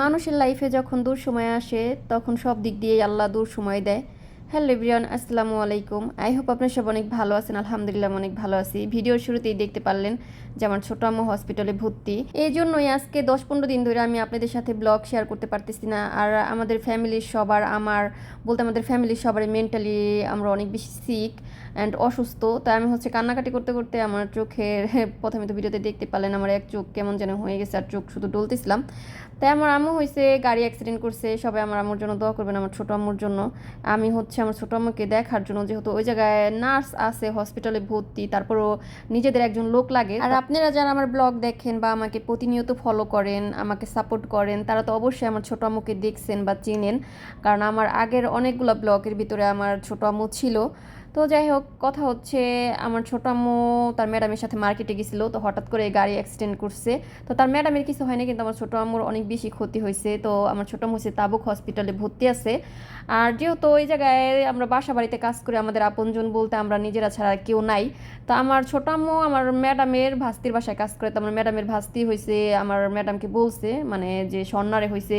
মানুষের লাইফে যখন দূর সময় আসে তখন সব দিক দিয়ে আল্লাহ দূর সময় দেয়। হ্যালো এভরিওয়ান, আসসালামু আলাইকুম। আই হোপ আপনার সব অনেক ভালো আছেন, আলহামদুলিল্লাহ অনেক ভালো আছি। ভিডিওর শুরুতেই দেখতে পারলেন যে আমার ছোট আম্মু হসপিটালে ভর্তি। এই জন্যই আজকে দশ পনেরো দিন ধরে আমি আপনাদের সাথে ব্লগ শেয়ার করতে পারতেছি না। আর আমাদের ফ্যামিলির সবার, আমার, বলতে আমাদের ফ্যামিলির সবার মেন্টালি আমরা অনেক বেশি সিক অ্যান্ড অসুস্থ। তাই আমি হচ্ছে কান্নাকাটি করতে করতে আমার চোখের, প্রথমে তো ভিডিওতে দেখতে পারলেন আমার এক চোখ কেমন যেন হয়ে গেছে আর চোখ শুধু ডলতেছিলাম। তাই আমার আম্মু হয়েছে গাড়ি অ্যাক্সিডেন্ট করছে, সবাই আমার আম্মুর জন্য দোয়া করবেন, আমার ছোটো আম্মুর জন্য। আমি হচ্ছে আমার ছোট আমাকে দেখার জন্য যেহেতু ওই জায়গায় নার্স আছে হসপিটালে ভর্তি, তারপরও নিজেদের একজন লোক লাগে। আর আপনারা যারা আমার ব্লগ দেখেন বা আমাকে প্রতিনিয়ত ফলো করেন, আমাকে সাপোর্ট করেন, তারা তো অবশ্যই আমার ছোট আমুকে দেখছেন বা চেনেন। কারণ আমার আগের অনেকগুলো ব্লগের ভিতরে আমার ছোটো আমু ছিল। তো যাই হোক, কথা হচ্ছে আমার ছোট আম্মু তার ম্যাডামের সাথে মার্কেটে গেছিল, তো হঠাৎ করে গাড়ি অ্যাক্সিডেন্ট করছে। তো তার ম্যাডামের কিছু হয়নি, কিন্তু আমার ছোট আম্মুর অনেক বেশি ক্ষতি হয়েছে। তো আমার ছোট আম্মু হচ্ছে তাবুক হসপিটালে ভর্তি আছে। আর যেহেতু ওই জায়গায় আমরা বাসা বাড়িতে কাজ করে, আমাদের আপনজন বলতে আমরা নিজেরা ছাড়া কেউ নাই। তো আমার ছোট আম্মু আমার ম্যাডামের ভাস্তির বাসায় কাজ করে, তো আমার ম্যাডামের ভাস্তি হয়েছে, আমার ম্যাডামকে বলছে মানে যে স্বর্ণারে হয়েছে,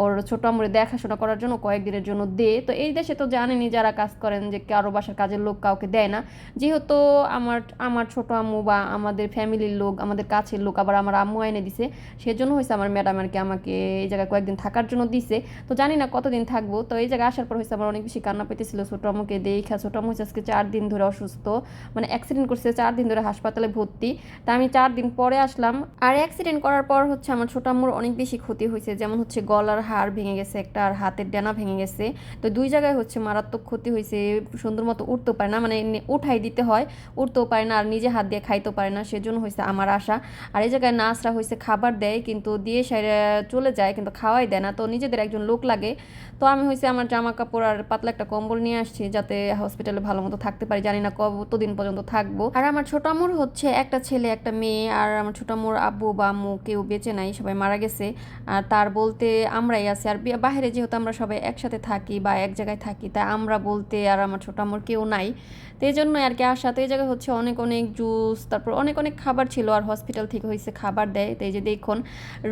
ওর ছোট আম্মুরে দেখাশোনা করার জন্য কয়েকদিনের জন্য দে। তো এই দেশে তো জানেনি যারা কাজ করেন যে কারও বাসার কাজের লোক কাউকে দেয় না। যেহেতু আমার আমার ছোট আম্মু বা আমাদের ফ্যামিলির লোক, আমাদের কাছের লোক আবার আমার আম্মু এনে দিছে, সেজন্য হয়েছে আমার ম্যাডাম আর কি আমাকে এই জায়গায় কয়েকদিন থাকার জন্য দিছে। তো জানি না কতদিন থাকব, তো এই জায়গায় আসার পর হয়েছে আমার অনেক বেশি কান্না পেতেছিল ছোট আম্মুকে দেখা, ছোট আম্মু আজকে চার দিন ধরে অসুস্থ মানে অ্যাক্সিডেন্ট করছে চার দিন ধরে হাসপাতালে ভর্তি। তা আমি চার দিন পরে আসলাম। আর অ্যাক্সিডেন্ট করার পর হচ্ছে আমার ছোট আম্মুর অনেক বেশি ক্ষতি হয়েছে, যেমন হচ্ছে গলার হাড় ভেঙে গেছে একটা আর হাতের ডানা ভেঙে গেছে। তো দুই জায়গায় হচ্ছে মারাত্মক ক্ষতি হয়েছে, সুন্দর মতো উঠতে পারে না মানে উঠাই দিতে হয়, উঠতেও পারে না, আর নিজে হাত দিয়ে খাইতেও পারে না, সেজন্য হয়েছে আমার আশা। আর এই জায়গায় নার্সরা হয়েছে খাবার দেয়, কিন্তু দিয়ে সাইডে চলে যায়, কিন্তু খাওয়াই দেয় না। তো নিজেদের একজন লোক লাগে। তো আমি হয়েছে আমার জামা কাপড় আর পাতলা একটা কম্বল নিয়ে আসছি, যাতে হসপিটালে ভালো মতো থাকতে পারি। জানি না কতদিন পর্যন্ত থাকব। আর আমার ছোট আম্মুর হচ্ছে একটা ছেলে, একটা মেয়ে, আর আমার ছোট আম্মুর আব্বু বা আম্মু কেউ বেঁচে নাই, সবাই মারা গেছে। আর তার বলতে আমরাই আছি। আর বাইরে যেহেতু আমরা সবাই একসাথে থাকি বা এক জায়গায় থাকি, তাই আমরা বলতে আর আমার ছোট আম্মুর কেউ নাই। তো এই জন্য আর কি আসা তো এই জায়গায় হচ্ছে অনেক অনেক জুস তারপর অনেক অনেক খাবার ছিল আর হসপিটাল থেকে হয়েছে খাবার দেয়। তো এই যে দেখুন,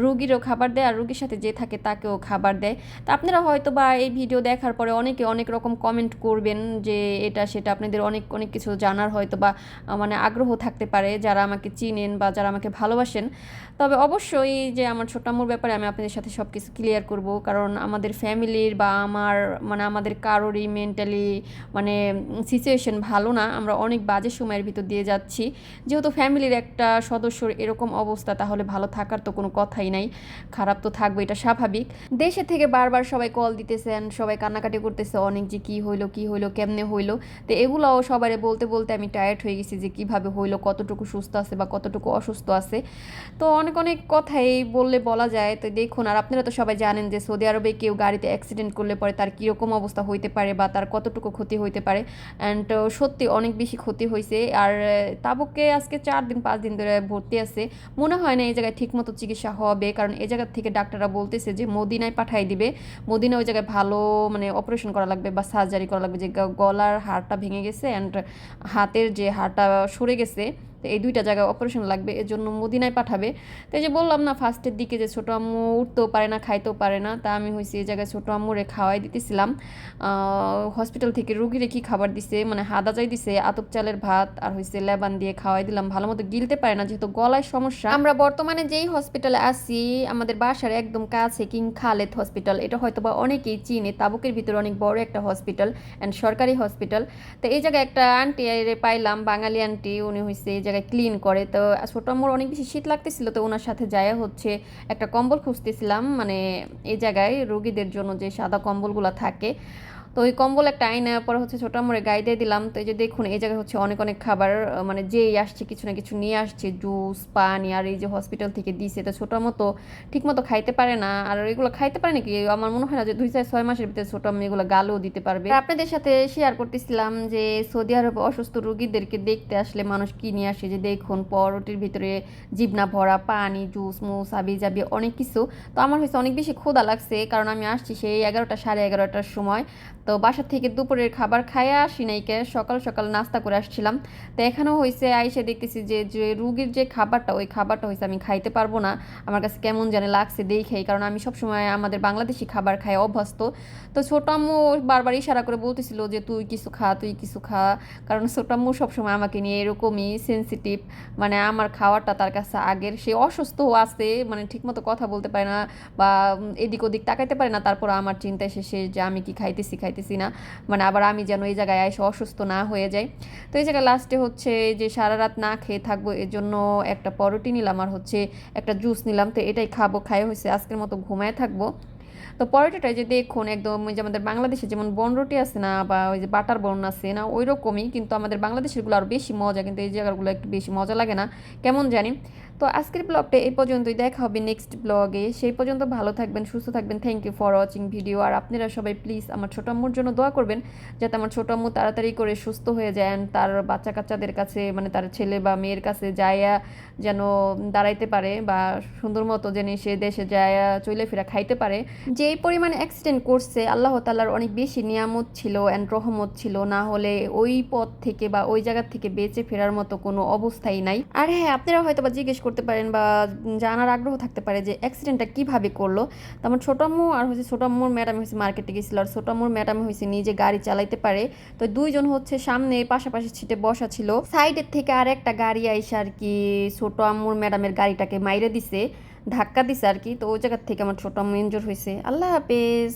রুগীরও খাবার দেয় আর রুগীর সাথে যে থাকে তাকেও খাবার দেয়। তো আপনারা হয়তো বা এই ভিডিও দেখার পরে অনেকে অনেক রকম কমেন্ট করবেন যে এটা, সেটা আপনাদের অনেক অনেক কিছু জানার হয়তো বা মানে আগ্রহ থাকতে পারে যারা আমাকে চিনেন বা যারা আমাকে ভালোবাসেন। তবে অবশ্যই যে আমার ছোটামুর ব্যাপারে আমি আপনাদের সাথে সব কিছু ক্লিয়ার করব, কারণ আমাদের ফ্যামিলির বা আমার মানে আমাদের কারোরই মেন্টালি মানে সিচুয়েশন ভালো না, আমরা অনেক বাজে সময়ের ভিতর দিয়ে যাচ্ছি। যেহেতু ফ্যামিলির একটা সদস্যর এরকম অবস্থা, তাহলে ভালো থাকার তো কোনো কথাই নাই। খারাপ তো থাকবে, এটা স্বাভাবিক। দেশে থেকে বারবার সবাই কল দিতেছেন, সবাই কান্নাকাটি করতেছে, অনেক যে কী হইল কী হইল, কেমনে হইল। তো এগুলোও সবাই বলতে বলতে আমি টায়ার্ড হয়ে গেছি যে কীভাবে হইল, কতটুকু সুস্থ আছে বা কতটুকু অসুস্থ আছে। তো অনেক অনেক কথাই বললে বলা যায়। তো দেখুন, আর আপনারা তো সবাই জানেন যে সৌদি আরবে কেউ গাড়িতে অ্যাক্সিডেন্ট করলে পরে তার কীরকম অবস্থা হইতে পারে বা তার কতটুকু ক্ষতি হইতে পারে। অ্যান্ড সত্যি অনেক বেশি ক্ষতি হয়েছে। আর তাবুককে আজকে চার দিন, পাঁচ দিন ধরে ভর্তি আছে। মনে হয় না এই জায়গায় ঠিকমতো চিকিৎসা হবে। কারণ এই জায়গার থেকে ডাক্তাররা বলতেছে যে মদিনায় পাঠাই দিবে। মদিনা ওই জায়গায় ভালো মানে অপারেশন করা লাগবে বা সার্জারি করা লাগবে। যে গলার হাড়টা ভেঙে গেছে অ্যান্ড হাতের যে হাড়টা সরে গেছে তো এই দুইটা জায়গায় অপারেশন লাগবে, এর জন্য মদিনায় পাঠাবে। তো এই যে বললাম না ফার্স্টের দিকে যে ছোটো আম্মু উঠতেও পারে না, খাইতেও পারে না, তা আমি হয়েছি এই জায়গায় ছোটো আম্মুরে খাওয়াই দিতেছিলাম। হসপিটাল থেকে রুগীরে কি খাবার দিছে মানে হাদা যাই দিছে, আতপ চালের ভাত আর হয়েছে লেবান দিয়ে খাওয়াই দিলাম ভালো মতো গিলতে পারে না, যেহেতু গলায় সমস্যা। আমরা বর্তমানে যেই হসপিটালে আছি, আমাদের বাসার একদম কাছে কিং খালেদ হসপিটাল এটা হয়তো বা অনেকেই চিনে, তাবুকের ভিতরে অনেক বড় একটা হসপিটাল অ্যান্ড সরকারি হসপিটাল তো এই জায়গায় একটা আন্টি পাইলাম, বাঙালি আন্টি উনি হয়েছে এই জায়গায় ক্লিন করে। তো ছোটো আমার অনেক বেশি শীত লাগতেছিল, তো ওনার সাথে যায় হচ্ছে একটা কম্বল খুঁজতেছিলাম। মানে এই জায়গায় রোগীদের জন্য যে সাদা কম্বলগুলো থাকে তো ওই কম্বল একটা আইন, পর হচ্ছে ছোটো আমরে গায়ে দিয়ে দিলাম। তো এই যে দেখুন, এই জায়গায় হচ্ছে অনেক অনেক খাবার মানে যেই আসছে কিছু না কিছু নিয়ে আসছে, জুস, পানি, আর এই যে হসপিটাল থেকে দিছে তো ছোটো মতো ঠিক মতো খাইতে পারে না। আর এগুলো খাইতে পারে নাকি? আমার মনে হয় না যে দুই চার, ছয় মাসের ভিতরে ছোটো আমি এগুলো গালও দিতে পারবে। আপনাদের সাথে শেয়ার করতেছিলাম যে সৌদি আরবে অসুস্থ রুগীদেরকে দেখতে আসলে মানুষ কি নিয়ে আসে, যে দেখুন, পরোটির ভিতরে জিবনা ভরা, পানি, জুস, মুস, আবি জাবি অনেক কিছু। তো আমার হয়েছে অনেক বেশি ক্ষুদা লাগছে, কারণ আমি আসছি সেই এগারোটা, সাড়ে এগারোটার সময়। তো বাসা থেকে দুপুরের খাবার খাইয়া আসি নাইকে সকাল সকাল নাস্তা করে আসছিলাম। তো এখানেও হয়েছে আইসে দেখতেছি যে যে রুগীর যে খাবারটা, ওই খাবারটা হয়েছে আমি খাইতে পারব না। আমার কাছে কেমন জানে লাগছে দেখেই, কারণ আমি সবসময় আমাদের বাংলাদেশি খাবার খাই অভ্যস্ত। তো ছোট আম্মু বারবার ইশারা করে বলতেছিল যে, তুই কিছু খা, তুই কিছু খা। কারণ ছোট আম্মু সবসময় আমাকে নিয়ে এরকমই সেন্সিটিভ মানে আমার খাওয়াটা তার কাছে আগের, সে অসুস্থও আছে মানে ঠিকমতো কথা বলতে পারে না বা এদিক ওদিক তাকাইতে পারে না। তারপর আমার চিন্তায় শেষে যে, আমি কি খাইতেছি খাইতেছি না। মানে আবার আমি যেন এই জায়গায় এসে অসুস্থ না হয়ে যাই। তো এই জায়গায় লাস্টে হচ্ছে যে সারা রাত না খেয়ে থাকব, এর জন্য একটা পরোটি নিলাম আর হচ্ছে একটা জুস নিলাম। তো এটাই খাব খাই হয়েছে আজকের মতো ঘুমায় থাকব। তো পরোটাটা যে দেখুন একদম যে আমাদের বাংলাদেশে যেমন বনরুটি আছে না বা ওই যে বাটার বন আছে না ওই রকমই কিন্তু আমাদের বাংলাদেশেরগুলো আরও বেশি মজা। কিন্তু এই জায়গাগুলো একটু বেশি মজা লাগে না। কেমন জানি? তো আজকের ব্লগটা এই পর্যন্তই। দেখা হবে নেক্সট ব্লগে সেই পর্যন্ত ভালো থাকবেন, সুস্থ থাকবেন। Thank you for watching video আর আপনারা সবাই প্লিজ আমার ছোট আম্মুর জন্য দোয়া করবেন, যাতে আমার ছোট আম্মু তাড়াতাড়ি করে সুস্থ হয়ে যায় তার বাচ্চা কাচ্চাদের কাছে মানে তার ছেলে বা মেয়ের কাছে যাইয়া যেন দাঁড়াইতে পারে বা সুন্দর মতো যেন সে দেশে যাইয়া চলে ফেরা খাইতে পারে। যে এই পরিমাণে অ্যাক্সিডেন্ট করছে, আল্লাহ তাল্লার অনেক বেশি নিয়ামত ছিল অ্যান্ড রহমত ছিল। না হলে ওই পথ থেকে বা ওই জায়গা থেকে বেঁচে ফেরার মতো কোনো অবস্থাই নাই। আর হ্যাঁ আপনারা হয়তো বা জিজ্ঞেস করতে পারেন বা জানার আগ্রহ থাকতে পারে যে অ্যাক্সিডেন্টটা কীভাবে করল। তো আমার ছোট আম্মু আর হচ্ছে ছোট আম্মুর ম্যাডাম হয়েছে মার্কেটে গেছিল আর ছোট আম্মুর ম্যাডাম হয়েছে নিজে গাড়ি চালাইতে পারে। তো দুইজন হচ্ছে সামনে পাশাপাশি ছিটে বসা ছিল। সাইডের থেকে আর একটা গাড়ি আইসা আর কি ছোট আম্মুর ম্যাডামের গাড়িটাকে মাইরে দিছে, ধাক্কা দিছে আর কি। তো ওই জায়গার থেকে আমার ছোট আম্মু ইনজোর হয়েছে আল্লাহ হাফেজ।